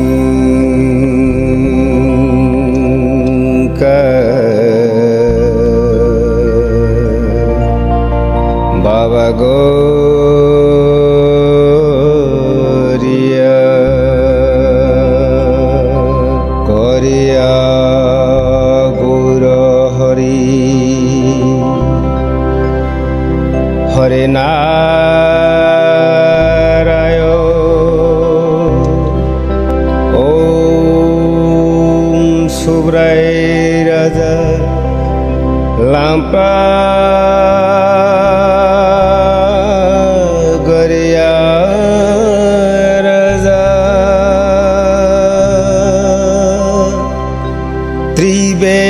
العالمين শুভ্রায় রাজা লাম্পা গরিয়া রাজা। ত্রিবেদ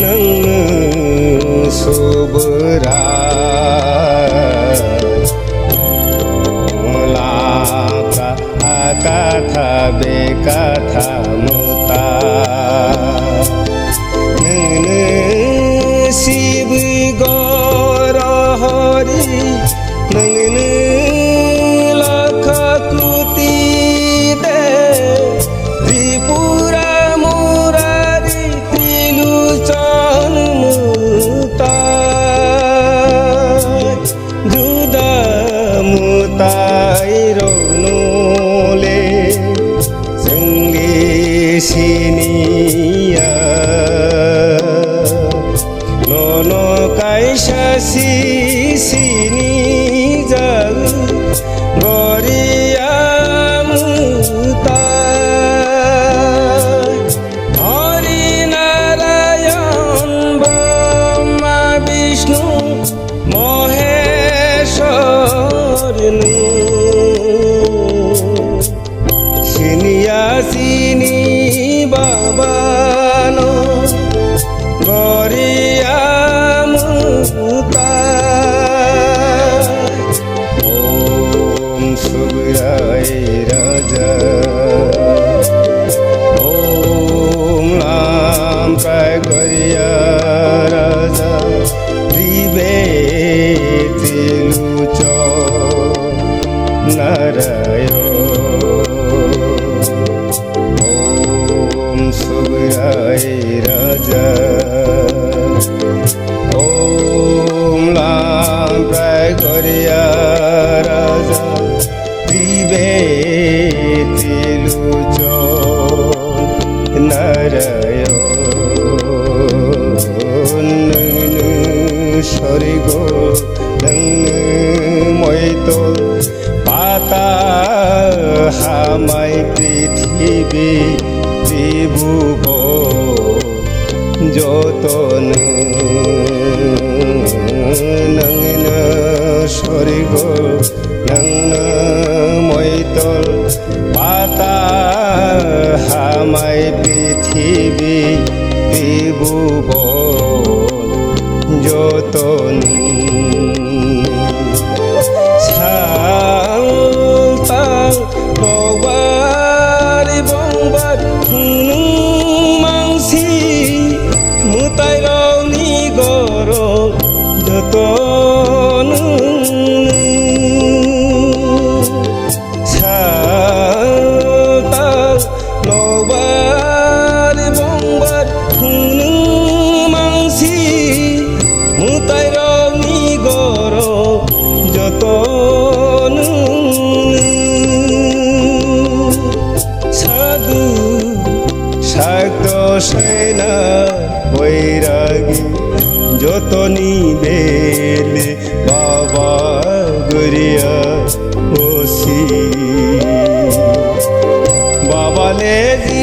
ನನ್ನ ಸುಬರಾ ಕಥ ಬೇ ಕಥ ಮೋ করিয়া রাজা দিবে তিলু চ নারা রতন নঙ্গিন সরিগ নঙ্গন মৈতল পাতা হামাই পৃথিবী বিভুব যতনী তো বাবা গরিয়া ওসি বাবা লেজি